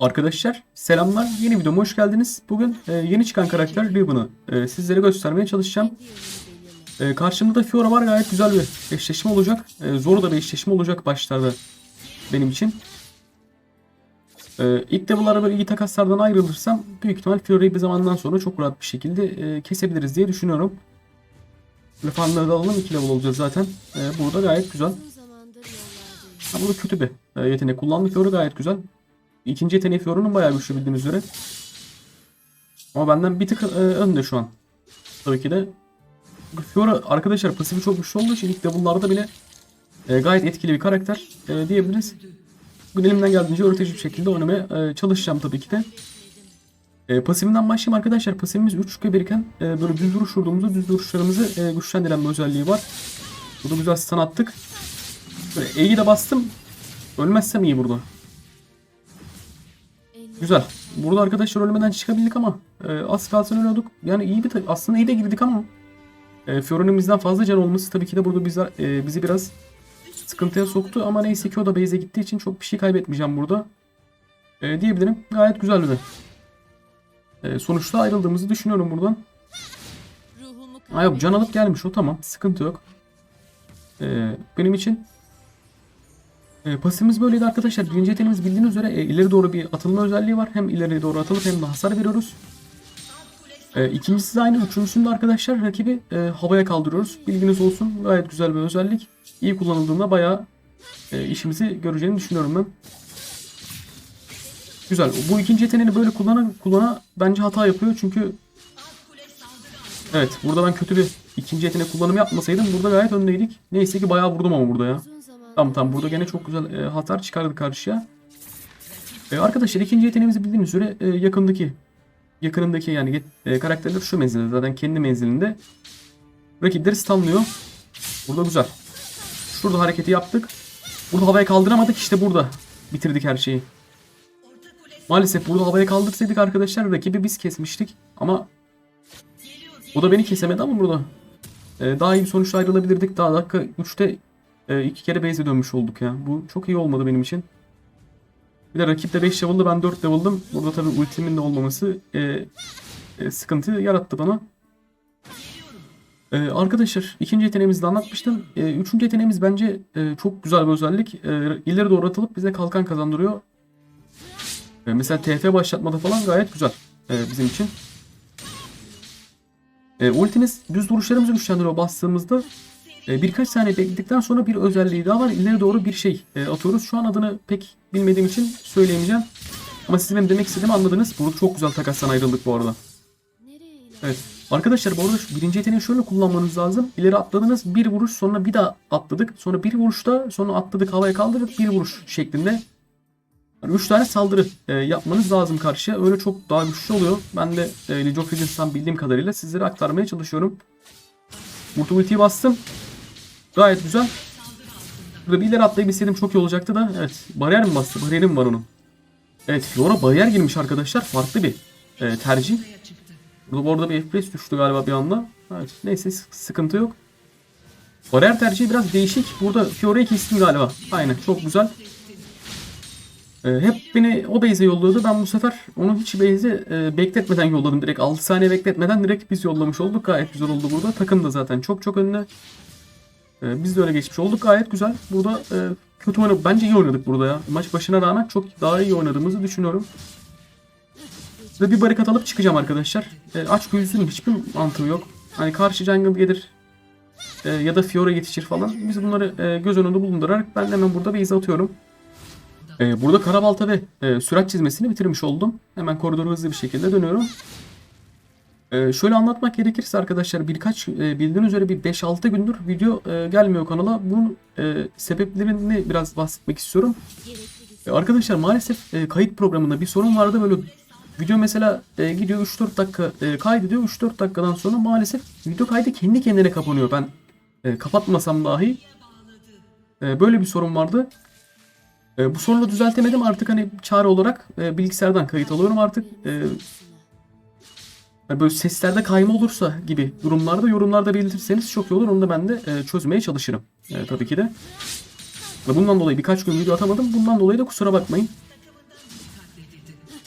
Arkadaşlar selamlar yeni videoma hoş geldiniz. Bugün e, yeni çıkan karakter Riven'ı e, sizlere göstermeye çalışacağım. E, karşımda da Fiora var gayet güzel bir eşleşme olacak. E, zor da bir eşleşme olacak başlarda benim için. E, ilk level'lara böyle iyi takaslardan ayrılırsam büyük ihtimal Fiora'yı bir zamandan sonra çok rahat bir şekilde e, kesebiliriz diye düşünüyorum. Böyle farmları da alalım 2 level olacağız zaten. E, burada gayet güzel. Ha, burada kötü bir e, yetenek kullandı. Fiora gayet güzel. İkinci yeteneği Fiora'nın bayağı güçlü bildiğiniz üzere. Ama benden bir tık e, önde şu an. Tabii ki de. Fiora arkadaşlar pasifi çok güçlü olduğu için ilk level'larda bile e, gayet etkili bir karakter e, diyebiliriz. Bugün elimden geldiğince öğretici bir şekilde oynamaya e, çalışacağım tabii ki de. E, pasifinden başlayayım arkadaşlar. Pasifimiz 3 biriken e, böyle düz vuruş vurduğumuzda düz vuruşlarımızı e, güçlendiren bir özelliği var. Burada güzel stun attık. Böyle E'yi de bastım. Ölmezsem iyi burada. Güzel. Burada arkadaşlar ölmeden çıkabildik ama e, az kalsın ölüyorduk. Yani iyi bir ta- aslında iyi de girdik ama e, Fiora'nın bizden fazla can olması tabii ki de burada bizler, e, bizi biraz sıkıntıya soktu ama neyse ki o da base'e gittiği için çok bir şey kaybetmeyeceğim burada. E, diyebilirim. Gayet güzeldi de. E, sonuçta ayrıldığımızı düşünüyorum buradan. Aa yok can alıp gelmiş o tamam. Sıkıntı yok. E, benim için e, pasifimiz böyleydi arkadaşlar. Birinci yeteneğimiz bildiğiniz üzere e, ileri doğru bir atılma özelliği var. Hem ileriye doğru atılıp hem de hasar veriyoruz. E, ikincisi de aynı. Üçüncüsünde arkadaşlar rakibi e, havaya kaldırıyoruz. Bilginiz olsun. Gayet güzel bir özellik. İyi kullanıldığında bayağı e, işimizi göreceğini düşünüyorum ben. Güzel. Bu ikinci yeteneğini böyle kullana kullana bence hata yapıyor. Çünkü Evet burada ben kötü bir ikinci yetenek kullanımı yapmasaydım burada gayet öndeydik. Neyse ki bayağı vurdum ama burada ya. Tamam tamam burada gene çok güzel e, hasar çıkardı karşıya. E, arkadaşlar ikinci yeteneğimizi bildiğiniz üzere e, yakındaki yakınındaki yani e, karakterler şu menzilde zaten kendi menzilinde rakipleri stunlıyor. Burada güzel. Şurada hareketi yaptık. Burada havaya kaldıramadık işte burada bitirdik her şeyi. Maalesef burada havaya kaldırsaydık arkadaşlar rakibi biz kesmiştik ama o da beni kesemedi ama burada e, daha iyi bir sonuçla ayrılabilirdik. Daha dakika 3'te e, iki kere base'e dönmüş olduk ya. Bu çok iyi olmadı benim için. Bir de rakip de 5 level'dı ben 4 level'dım. Burada tabii ultimin de olmaması e, e, sıkıntı yarattı bana. E, arkadaşlar ikinci yeteneğimizi de anlatmıştım. E, üçüncü yeteneğimiz bence e, çok güzel bir özellik. E, ileri doğru atılıp bize kalkan kazandırıyor. E, mesela TF başlatmada falan gayet güzel e, bizim için. E, ultimiz düz vuruşlarımızı güçlendiriyor bastığımızda. E, birkaç saniye bekledikten sonra bir özelliği daha var. İleri doğru bir şey e, atıyoruz. Şu an adını pek bilmediğim için söyleyemeyeceğim. Ama siz benim demek istediğimi anladınız. Burada çok güzel takastan ayrıldık bu arada. Evet. Arkadaşlar bu arada birinci yeteneği şöyle kullanmanız lazım. İleri atladınız bir vuruş sonra bir daha atladık. Sonra bir vuruşta sonra atladık havaya kaldırıp bir vuruş şeklinde. Yani üç tane saldırı e, yapmanız lazım karşıya. Öyle çok daha güçlü oluyor. Ben de e, League of Legends'tan bildiğim kadarıyla sizlere aktarmaya çalışıyorum. Murtu ultiyi bastım. Gayet güzel. Burada bir ileri atlayabilseydim çok iyi olacaktı da. Evet. Bariyer mi bastı? Bariyerim var onun. Evet. Fiora bariyer girmiş arkadaşlar. Farklı bir e, tercih. Burada bu arada bir FPS düştü galiba bir anda. Evet. Neyse sıkıntı yok. Bariyer tercihi biraz değişik. Burada Fiora'yı kestim galiba. Aynen. Çok güzel. E, hep beni o base'e yolluyordu. Ben bu sefer onu hiç base'e e, bekletmeden yolladım. Direkt 6 saniye bekletmeden direkt biz yollamış olduk. Gayet güzel oldu burada. Takım da zaten çok çok önde. Ee, biz de öyle geçmiş olduk. Gayet güzel. Burada e, kötü oynadık. Bence iyi oynadık burada ya. Maç başına rağmen çok daha iyi oynadığımızı düşünüyorum. Ve bir barikat alıp çıkacağım arkadaşlar. E, aç gözünün hiçbir mantığı yok. Hani karşı jungle gelir e, ya da Fiora yetişir falan. Biz bunları e, göz önünde bulundurarak ben hemen burada base atıyorum. E, burada karabalta ve e, sürat çizmesini bitirmiş oldum. Hemen koridoru hızlı bir şekilde dönüyorum. Ee, şöyle anlatmak gerekirse arkadaşlar birkaç e, bildiğiniz üzere bir 5-6 gündür video e, gelmiyor kanala. Bunun e, sebeplerini biraz bahsetmek istiyorum. E, arkadaşlar maalesef e, kayıt programında bir sorun vardı. Böyle video mesela e, gidiyor 3-4 dakika e, kaydediyor. 3-4 dakikadan sonra maalesef video kaydı kendi kendine kapanıyor. Ben e, kapatmasam dahi e, böyle bir sorun vardı. E, bu sorunu düzeltemedim artık hani çare olarak e, bilgisayardan kayıt alıyorum artık. E, yani böyle seslerde kayma olursa gibi durumlarda yorumlarda belirtirseniz çok iyi olur. Onu da ben de e, çözmeye çalışırım. E, tabii ki de. Ve bundan dolayı birkaç gün video atamadım. Bundan dolayı da kusura bakmayın.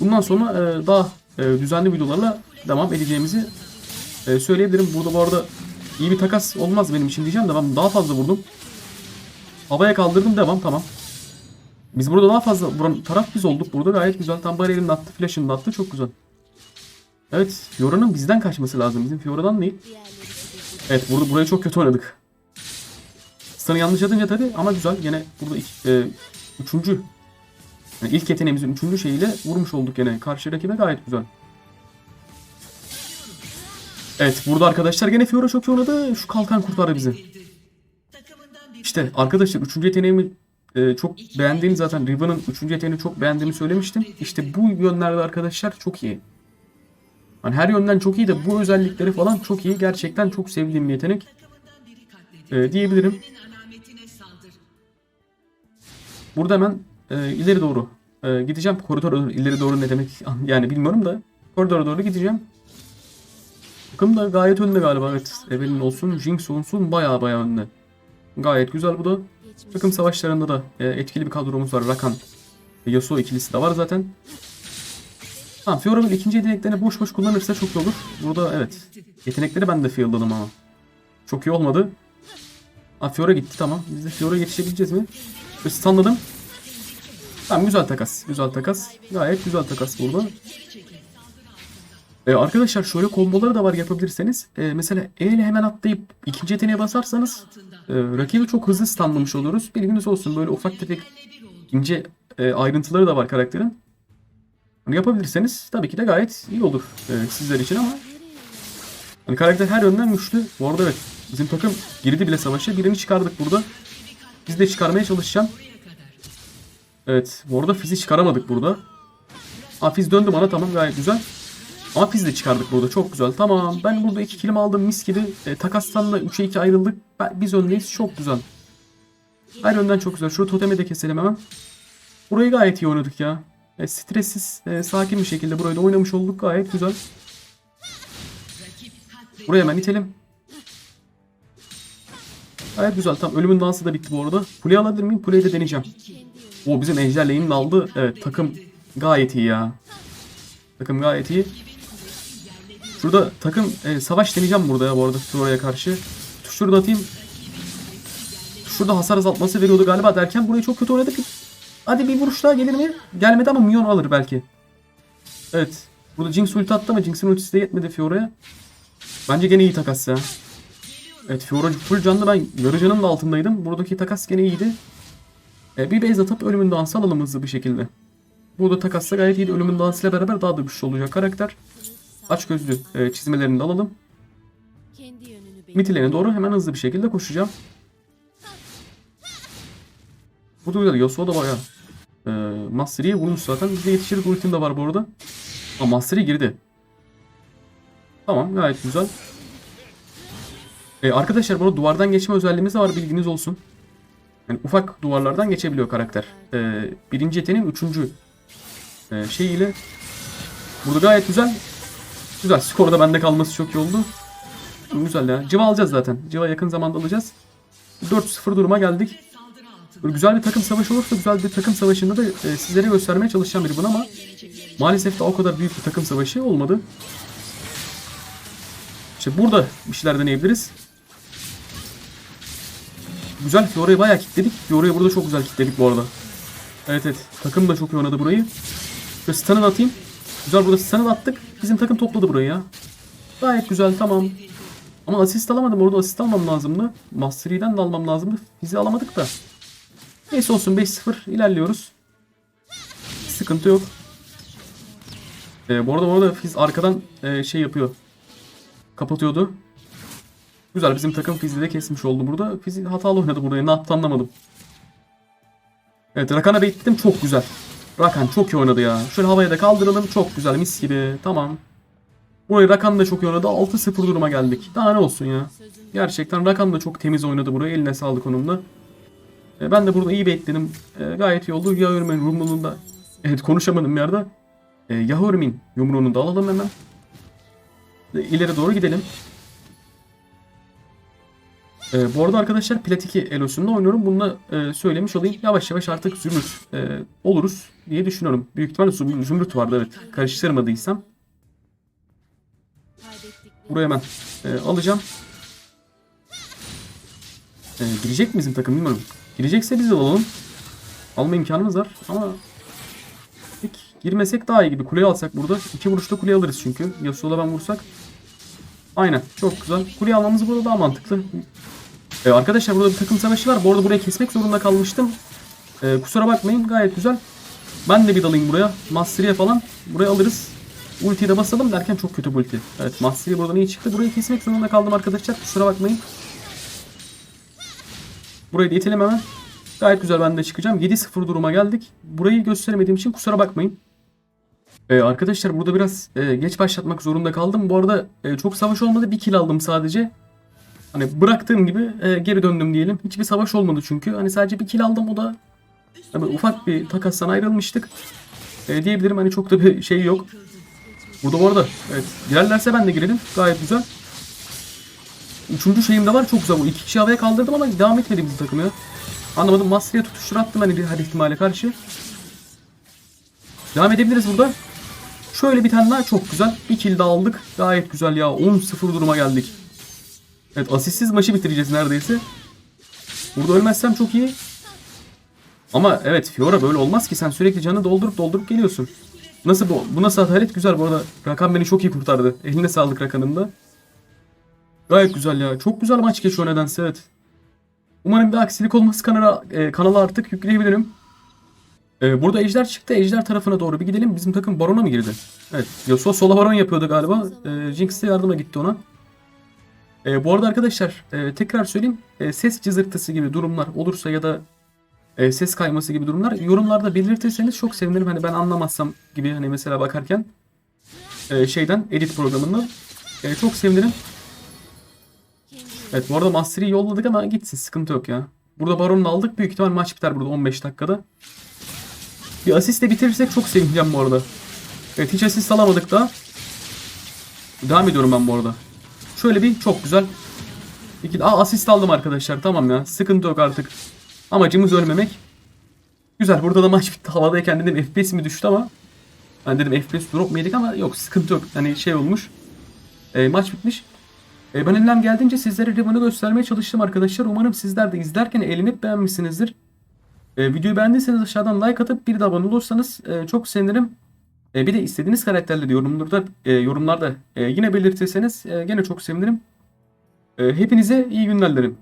Bundan sonra e, daha e, düzenli videolarla devam edeceğimizi e, söyleyebilirim. Burada bu arada iyi bir takas olmaz benim için diyeceğim de ben daha fazla vurdum. Havaya kaldırdım devam tamam. Biz burada daha fazla vuran taraf biz olduk. Burada gayet güzel. Tam de attı, flash'ını attı. Çok güzel. Evet, Fiora'nın bizden kaçması lazım. Bizim Fiora'dan değil. Evet, burada burayı çok kötü oynadık. Stun'ı yanlış atınca tabii ama güzel. Yine burada ilk, e, üçüncü yani ilk yeteneğimizin üçüncü şeyiyle vurmuş olduk yine. Karşı rakibe gayet güzel. Evet burada arkadaşlar gene Fiora çok iyi oynadı. Şu kalkan kurtardı bizi. İşte arkadaşlar üçüncü yeteneğimi e, çok beğendiğim zaten Riven'ın üçüncü yeteneğini çok beğendiğimi söylemiştim. İşte bu yönlerde arkadaşlar çok iyi. Hani her yönden çok iyi de bu özellikleri falan çok iyi. Gerçekten çok sevdiğim bir yetenek. E, diyebilirim. Burada hemen e, ileri doğru e, gideceğim. Koridora doğru. ileri doğru ne demek yani bilmiyorum da. Koridora doğru gideceğim. Takım da gayet önde galiba. Evet. Evelyn olsun, Jinx olsun baya baya önde. Gayet güzel bu da. Takım savaşlarında da e, etkili bir kadromuz var. Rakan Yasuo ikilisi de var zaten. Tamam Fiora böyle ikinci yeteneklerini boş boş kullanırsa çok iyi olur. Burada evet. Yetenekleri ben de fieldladım ama. Çok iyi olmadı. Ha Fiora gitti tamam. Biz de Fiora yetişebileceğiz mi? Stunladım. Tamam güzel takas. Güzel takas. Gayet güzel takas burada. Ee, arkadaşlar şöyle komboları da var yapabilirseniz. Ee, mesela E ile hemen atlayıp ikinci yeteneğe basarsanız e, rakibi çok hızlı stunlamış oluruz. Bilginiz olsun böyle ufak tefek ince e, ayrıntıları da var karakterin. Hani yapabilirseniz tabii ki de gayet iyi olur e, sizler için ama hani karakter her yönden güçlü. Bu arada evet bizim takım girdi bile savaşa. Birini çıkardık burada. Biz de çıkarmaya çalışacağım. Evet bu arada Fizz'i çıkaramadık burada. Ha Fizz döndü bana tamam gayet güzel. Ama Fizz de çıkardık burada çok güzel. Tamam ben burada 2 kilim aldım mis gibi. E, takastan da 3'e 2 ayrıldık. Biz öndeyiz çok güzel. Her yönden çok güzel. Şu totemi de keselim hemen. Burayı gayet iyi oynadık ya. E, stressiz, e, sakin bir şekilde burayı da oynamış olduk. Gayet güzel. Buraya hemen itelim. Gayet güzel. Tam ölümün dansı da bitti bu arada. Kuleyi alabilir miyim? Kuleyi de deneyeceğim. O bizim Ejder lane'ini aldı. Evet takım gayet iyi ya. Takım gayet iyi. Şurada takım e, savaş deneyeceğim burada ya bu arada Fiora'ya karşı. Şurada atayım. Şurada hasar azaltması veriyordu galiba derken burayı çok kötü oynadık. Hadi bir vuruş daha gelir mi? Gelmedi ama Mion alır belki. Evet. Burada Jinx ulti attı ama Jinx'in ultisi de yetmedi Fiora'ya. Bence gene iyi takas ya. Evet Fiora full canlı ben yarı canım da altındaydım. Buradaki takas gene iyiydi. E, bir base atıp ölümün dansı alalım hızlı bir şekilde. Burada takasla gayet iyiydi. Ölümün dansıyla beraber daha da güçlü olacak karakter. Aç gözlü e, çizmelerini de alalım. Mitilerine doğru hemen hızlı bir şekilde koşacağım. Bu da güzel. Yasuo da bayağı. E, Mastery'e vurmuş zaten. Bize yetişiriz. Ultim de var bu arada. Ama Mastery girdi. Tamam gayet güzel. E, arkadaşlar burada duvardan geçme özelliğimiz de var. Bilginiz olsun. Yani ufak duvarlardan geçebiliyor karakter. E, birinci yeteneğin üçüncü e, şeyiyle. Burada gayet güzel. Güzel. Skorda bende kalması çok iyi oldu. Güzel ya. Civa alacağız zaten. Civa yakın zamanda alacağız. 4-0 duruma geldik. Böyle güzel bir takım savaşı olursa güzel bir takım savaşında da e, sizlere göstermeye çalışacağım bir bunu ama maalesef de o kadar büyük bir takım savaşı olmadı. İşte burada bir şeyler deneyebiliriz. Güzel Fiora'yı bayağı kilitledik. Fiora'yı burada çok güzel kilitledik bu arada. Evet evet. Takım da çok iyi oynadı burayı. Şöyle stun'ı da atayım. Güzel burada stun'ı da attık. Bizim takım topladı burayı ya. Gayet güzel tamam. Ama asist alamadım. Orada asist almam lazımdı. Mastery'den de almam lazımdı. Fizi alamadık da. Neyse olsun 5-0 ilerliyoruz. Sıkıntı yok. Ee, bu arada bu arada Fiz arkadan e, şey yapıyor. Kapatıyordu. Güzel bizim takım Fiz'i de kesmiş oldu burada. Fiz hatalı oynadı buraya. Ne yaptı anlamadım. Evet Rakan'a bekledim. Çok güzel. Rakan çok iyi oynadı ya. Şöyle havaya da kaldıralım. Çok güzel mis gibi. Tamam. Burayı Rakan da çok iyi oynadı. 6-0 duruma geldik. Daha ne olsun ya. Gerçekten Rakan da çok temiz oynadı burayı. Eline sağlık onun da. E, Ben de burada iyi bekledim. E, gayet iyi oldu. Yahurmin yumruğunu da evet konuşamadım bir yerde. E, Yahurmin yumruğunu da alalım hemen. E, ileri doğru gidelim. Ee, bu arada arkadaşlar Plat 2 Elo'sunda oynuyorum. Bunu da e, söylemiş olayım. Yavaş yavaş artık Zümrüt e, oluruz diye düşünüyorum. Büyük ihtimalle Züm- Zümrüt vardı evet. Karıştırmadıysam. Buraya hemen e, alacağım. E, girecek mi bizim takım bilmiyorum. Girecekse biz alalım. Alma imkanımız var ama pek girmesek daha iyi gibi. Kuleyi alsak burada. iki vuruşta kuleyi alırız çünkü. Yasuo'la ben vursak. Aynen. Çok güzel. Kuleyi almamız burada daha mantıklı. E, arkadaşlar burada bir takım savaşı var. Bu arada burayı kesmek zorunda kalmıştım. E, kusura bakmayın. Gayet güzel. Ben de bir dalayım buraya. Mastery'e falan. Buraya alırız. Ultiyi de basalım derken çok kötü bu ulti. Evet Mastery buradan iyi çıktı. Burayı kesmek zorunda kaldım arkadaşlar. Kusura bakmayın. Burayı da itelim hemen. Gayet güzel ben de çıkacağım. 7-0 duruma geldik. Burayı gösteremediğim için kusura bakmayın. Ee, arkadaşlar burada biraz e, geç başlatmak zorunda kaldım. Bu arada e, çok savaş olmadı. Bir kill aldım sadece. Hani bıraktığım gibi e, geri döndüm diyelim. Hiçbir savaş olmadı çünkü. Hani sadece bir kill aldım o da hani ufak bir takastan ayrılmıştık. E, diyebilirim hani çok da bir şey yok. Burada bu arada evet girerlerse ben de girelim. Gayet güzel. Üçüncü şeyim de var çok güzel bu. İki kişi havaya kaldırdım ama devam etmedi bizim takım ya. Anlamadım. Master'e tutuştur attım hani bir her ihtimale karşı. Devam edebiliriz burada. Şöyle bir tane daha çok güzel. Bir kill daha aldık. Gayet güzel ya. 10-0 duruma geldik. Evet asistsiz maçı bitireceğiz neredeyse. Burada ölmezsem çok iyi. Ama evet Fiora böyle olmaz ki sen sürekli canı doldurup doldurup geliyorsun. Nasıl bu? Bu nasıl adalet? Güzel bu arada. Rakan beni çok iyi kurtardı. Eline sağlık Rakan'ın da. Gayet güzel ya. Çok güzel maç geçiyor nedense evet. Umarım bir aksilik olmaz kanala, e, kanala artık yükleyebilirim. E, burada Ejder çıktı. Ejder tarafına doğru bir gidelim. Bizim takım Baron'a mı girdi? Evet. Yasuo sola Baron yapıyordu galiba. E, Jinx de yardıma gitti ona. E, bu arada arkadaşlar e, tekrar söyleyeyim. E, ses cızırtısı gibi durumlar olursa ya da e, ses kayması gibi durumlar yorumlarda belirtirseniz çok sevinirim. Hani ben anlamazsam gibi hani mesela bakarken e, şeyden edit programından e, çok sevinirim. Evet bu arada Master'ı yolladık ama gitsin sıkıntı yok ya. Burada Baron'u aldık. Büyük ihtimal maç biter burada 15 dakikada. Bir asistle bitirirsek çok sevineceğim bu arada. Evet hiç asist alamadık daha. Devam ediyorum ben bu arada. Şöyle bir çok güzel. İki, aa asist aldım arkadaşlar tamam ya. Sıkıntı yok artık. Amacımız ölmemek. Güzel burada da maç bitti. Havadayken dedim FPS mi düştü ama. Ben dedim FPS drop mu yedik ama yok sıkıntı yok. Hani şey olmuş. E, maç bitmiş. E, ben elimden geldiğince sizlere Riven'ı göstermeye çalıştım arkadaşlar. Umarım sizler de izlerken eğlenip beğenmişsinizdir. E, videoyu beğendiyseniz aşağıdan like atıp bir de abone olursanız e, çok sevinirim. E, bir de istediğiniz karakterleri yorumlarda, e, yorumlarda e, yine belirtirseniz e, gene çok sevinirim. E, hepinize iyi günler dilerim.